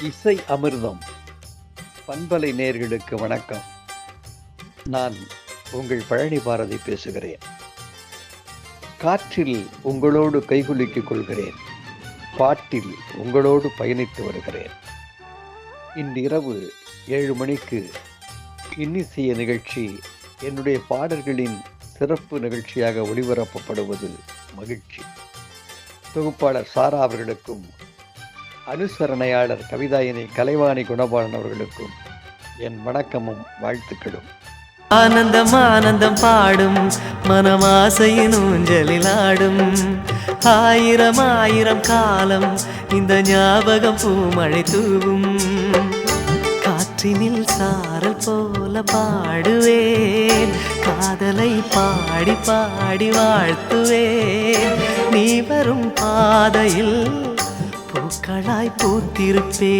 இசை அமிர்தம். பண்பலை நேர்களுக்கு வணக்கம். நான் உங்கள் பழனி பாரதி பேசுகிறேன். காற்றில் உங்களோடு கைகுலுக்கிக் கொள்கிறேன். பாட்டில் உங்களோடு பயணித்து வருகிறேன். இன்றிரவு ஏழு மணிக்கு இன்னிசைய நிகழ்ச்சி என்னுடைய பாடல்களின் சிறப்பு நிகழ்ச்சியாக ஒளிபரப்பப்படுவது மகிழ்ச்சி. தொகுப்பாளர் சாரா அவர்களுக்கும் அனுசரணையாளர் கவிதாயினி கலைவாணி குணபாலன் அவர்களுக்கும் என் வணக்கமும் வாழ்த்துக்களும். ஆனந்தம் ஆனந்தம் பாடும் மனமாசையின் ஊஞ்சலில் ஆடும். ஆயிரம் ஆயிரம் காலம் இந்த ஞாபகம் பூமழை தூவும். காற்றினில் சாரல் போல பாடுவேன் காதலை பாடி பாடி வாழ்த்துவேன். நீ வரும் பாதையில் பூக்களாய் பூத்திருப்பே.